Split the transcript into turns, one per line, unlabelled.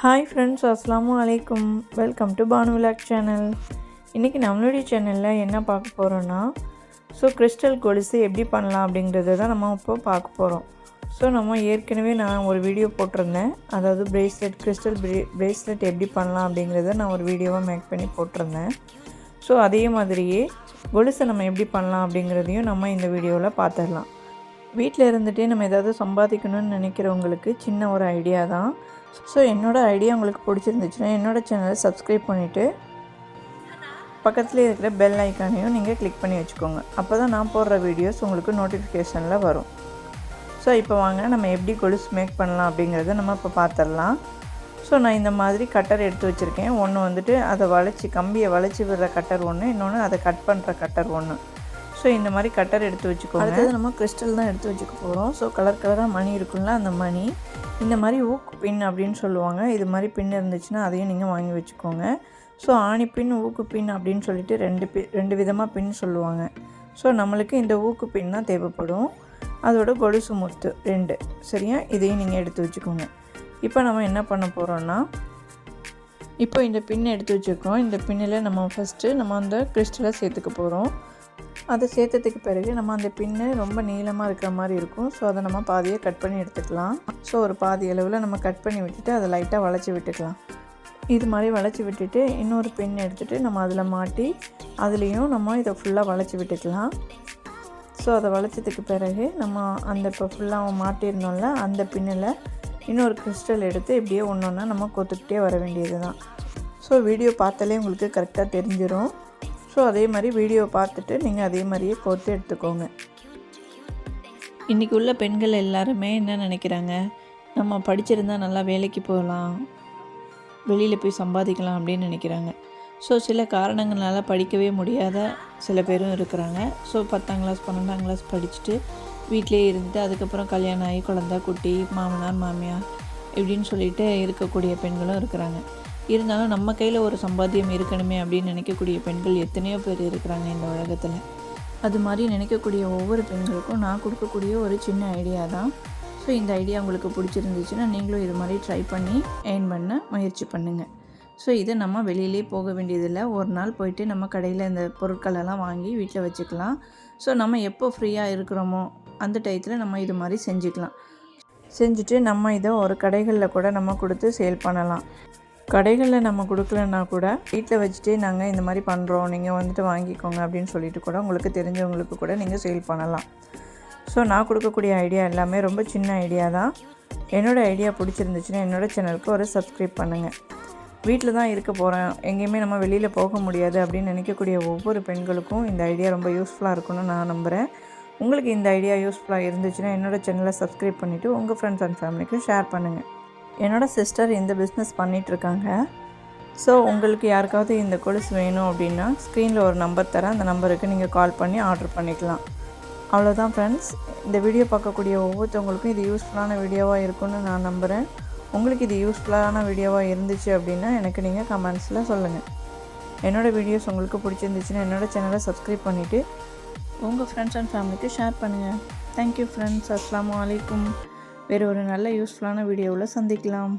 Hi friends அஸ்ஸலாமு அலைக்கும் welcome to Banu vlog channel இன்றைக்கி நம்மளுடைய சேனலில் என்ன பார்க்க போகிறோன்னா ஸோ கிறிஸ்டல் கொலுசு எப்படி பண்ணலாம் அப்படிங்கிறத தான் நம்ம இப்போ பார்க்க போகிறோம் ஸோ நம்ம ஏற்கனவே நான் ஒரு வீடியோ போட்டிருந்தேன். அதாவது பிரேஸ்லெட் கிறிஸ்டல் பிரேஸ்லெட் எப்படி பண்ணலாம் அப்படிங்கிறத நான் ஒரு வீடியோவாக மேக் பண்ணி போட்டிருந்தேன். ஸோ அதே மாதிரியே கொலுசை நம்ம எப்படி பண்ணலாம் அப்படிங்கிறதையும் நம்ம இந்த வீடியோவில் பார்த்துடலாம். வீட்டில் இருந்துகிட்டே நம்ம ஏதாவது சம்பாதிக்கணும்னு நினைக்கிறவங்களுக்கு சின்ன ஒரு ஐடியா தான். ஸோ என்னோடய ஐடியா உங்களுக்கு பிடிச்சிருந்துச்சுன்னா என்னோடய சேனலை சப்ஸ்கிரைப் பண்ணிவிட்டு பக்கத்தில் இருக்கிற பெல் ஐக்கானையும் நீங்கள் கிளிக் பண்ணி வச்சுக்கோங்க. அப்போ தான் நான் போடுற வீடியோஸ் உங்களுக்கு நோட்டிஃபிகேஷனில் வரும். ஸோ இப்போ வாங்க நம்ம எப்படி கொலுசு மேக் பண்ணலாம் அப்படிங்கிறத நம்ம இப்போ பார்த்துடலாம் ஸோ நான் இந்த மாதிரி கட்டர் எடுத்து வச்சுருக்கேன். ஒன்று வந்துட்டு அதை வளைச்சி கம்பியை வளைச்சி விடுற கட்டர் ஒன்று இன்னொன்று அதை கட் பண்ணுற கட்டர் ஒன்று ஸோ இந்த மாதிரி கட்டர் எடுத்து வச்சுக்கோங்க. அடுத்தது நம்ம கிறிஸ்டல் தான் எடுத்து வச்சுக்க போகிறோம் ஸோ கலர் கலராக மணி இருக்குல்ல அந்த மணி. இந்த மாதிரி ஊக்கு பின் அப்படின்னு சொல்லுவாங்க. இது மாதிரி பின் இருந்துச்சுன்னா அதையும் நீங்கள் வாங்கி வச்சுக்கோங்க. ஸோ ஆணி பின் ஊக்கு பின் அப்படின்னு சொல்லிட்டு ரெண்டு பி ரெண்டு விதமாக பின் சொல்லுவாங்க. ஸோ நம்மளுக்கு இந்த ஊக்கு பின் தான் தேவைப்படும். அதோட கொலுசு முத்து ரெண்டு. சரியா? இதையும் நீங்கள் எடுத்து வச்சுக்கோங்க. இப்போ நம்ம என்ன பண்ண போகிறோன்னா இப்போ இந்த பின் எடுத்து வச்சுருக்கோம். இந்த பின்னில் நம்ம ஃபஸ்ட்டு நம்ம அந்த கிறிஸ்டலை சேர்த்துக்க போகிறோம் அதை சேர்த்ததுக்கு பிறகு நம்ம அந்த பின்னு ரொம்ப நீளமாக இருக்கிற மாதிரி இருக்கும். ஸோ அதை நம்ம பாதியை கட் பண்ணி எடுத்துக்கலாம். ஸோ ஒரு பாதி அளவில் நம்ம கட் பண்ணி விட்டுட்டு அதை லைட்டாக வளைச்சி விட்டுக்கலாம். இது மாதிரி வளைச்சி விட்டுட்டு இன்னொரு பின் எடுத்துகிட்டு நம்ம அதில் மாட்டி அதுலேயும் நம்ம இதை ஃபுல்லாக வளைச்சி விட்டுக்கலாம். ஸோ அதை வளைச்சதுக்கு பிறகு நம்ம அந்த இப்போ ஃபுல்லாக மாட்டியிருந்தோம்ல அந்த பின்னில் இன்னொரு கிறிஸ்டல் எடுத்து இப்படியே ஒன்று ஒன்றா நம்ம கொத்துக்கிட்டே வர வேண்டியது தான் ஸோ வீடியோ பார்த்தாலே உங்களுக்கு கரெக்டாக தெரிஞ்சிடும் ஸோ அதே மாதிரி வீடியோ பார்த்துட்டு நீங்கள் அதே மாதிரியே கோர்த்து எடுத்துக்கோங்க. இன்றைக்கி உள்ள பெண்கள் எல்லாருமே என்ன நினைக்கிறாங்க? நம்ம படிச்சிருந்தா நல்லா வேலைக்கு போகலாம். வெளியில் போய் சம்பாதிக்கலாம் அப்படின்னு நினைக்கிறாங்க. ஸோ சில காரணங்களால் படிக்கவே முடியாத சில பேரும் இருக்கிறாங்க. ஸோ பத்தாம் கிளாஸ் பன்னெண்டாம் கிளாஸ் படிச்சுட்டு வீட்டிலே இருந்துட்டு அதுக்கப்புறம் கல்யாணம் ஆகி குழந்த குட்டி மாமனார் மாமியார் இப்படின்னு சொல்லிட்டு இருக்கக்கூடிய பெண்களும் இருக்கிறாங்க. இருந்தாலும் நம்ம கையில் ஒரு சம்பாத்தியம் இருக்கணுமே அப்படின்னு நினைக்கக்கூடிய பெண்கள் எத்தனையோ பேர் இருக்கிறாங்க இந்த உலகத்தில். அது மாதிரி நினைக்கக்கூடிய ஒவ்வொரு பெண்களுக்கும் நான் கொடுக்கக்கூடிய ஒரு சின்ன ஐடியா தான். ஸோ இந்த ஐடியா உங்களுக்கு பிடிச்சிருந்துச்சுன்னா நீங்களும் இது மாதிரி ட்ரை பண்ணி ஏர்ன் பண்ண முயற்சி பண்ணுங்கள் ஸோ இது நம்ம வெளியிலே போக வேண்டியதில்லை. ஒரு நாள் போயிட்டு நம்ம கடையில் இந்த பொருட்களெல்லாம் வாங்கி வீட்டில் வச்சுக்கலாம். ஸோ நம்ம எப்போ ஃப்ரீயாக இருக்கிறோமோ அந்த டயத்தில் நம்ம இது மாதிரி செஞ்சுக்கலாம். செஞ்சுட்டு நம்ம இதை ஒரு கடைகளில் கூட நம்ம கொடுத்து சேல் பண்ணலாம். கடைகளில் நம்ம கொடுக்கலன்னா கூட வீட்டில் வச்சுட்டே நாங்கள் இந்த மாதிரி பண்ணுறோம் நீங்கள் வந்துட்டு வாங்கிக்கோங்க அப்படின்னு சொல்லிட்டு கூட உங்களுக்கு தெரிஞ்சவங்களுக்கு கூட நீங்கள் சேல் பண்ணலாம். ஸோ நான் கொடுக்கக்கூடிய ஐடியா எல்லாமே ரொம்ப சின்ன ஐடியா தான். என்னோடய ஐடியா பிடிச்சிருந்துச்சுன்னா என்னோடய சேனலுக்கு ஒரு சப்ஸ்கிரைப் பண்ணுங்கள் வீட்டில் தான் இருக்க போகிறேன் எங்கேயுமே நம்ம வெளியில் போக முடியாது அப்படின்னு நினைக்கக்கூடிய ஒவ்வொரு பெண்களுக்கும் இந்த ஐடியா ரொம்ப யூஸ்ஃபுல்லாக இருக்கும்னு நான் நம்புகிறேன் உங்களுக்கு இந்த ஐடியா யூஸ்ஃபுல்லாக இருந்துச்சுன்னா என்னோடய சேனலை சப்ஸ்கிரைப் பண்ணிவிட்டு உங்கள் ஃப்ரெண்ட்ஸ் அண்ட் ஃபேமிலிக்கும் ஷேர் பண்ணுங்கள் என்னோடய சிஸ்டர் இந்த பிஸ்னஸ் பண்ணிகிட்ருக்காங்க ஸோ உங்களுக்கு யாருக்காவது இந்த கொலுசு வேணும் அப்படின்னா ஸ்க்ரீனில் ஒரு நம்பர் தரேன். அந்த நம்பருக்கு நீங்கள் கால் பண்ணி ஆர்டர் பண்ணிக்கலாம். அவ்வளோதான் ஃப்ரெண்ட்ஸ் இந்த வீடியோ பார்க்கக்கூடிய ஒவ்வொருத்தவங்களுக்கும் இது யூஸ்ஃபுல்லான வீடியோவாக இருக்கும்னு நான் நம்புகிறேன் உங்களுக்கு இது யூஸ்ஃபுல்லான வீடியோவாக இருந்துச்சு அப்படின்னா எனக்கு நீங்கள் கமெண்ட்ஸில் சொல்லுங்கள் என்னோடய வீடியோஸ் உங்களுக்கு பிடிச்சிருந்துச்சுன்னா என்னோடய சேனலை சப்ஸ்கிரைப் பண்ணிவிட்டு உங்கள் ஃப்ரெண்ட்ஸ் அண்ட் ஃபேமிலிக்கு ஷேர் பண்ணுங்கள் தேங்க்யூ ஃப்ரெண்ட்ஸ் அஸ்லாம் வலைக்கும் வேறு ஒரு நல்ல யூஸ்ஃபுல்லான வீடியோவில் சந்திக்கலாம்.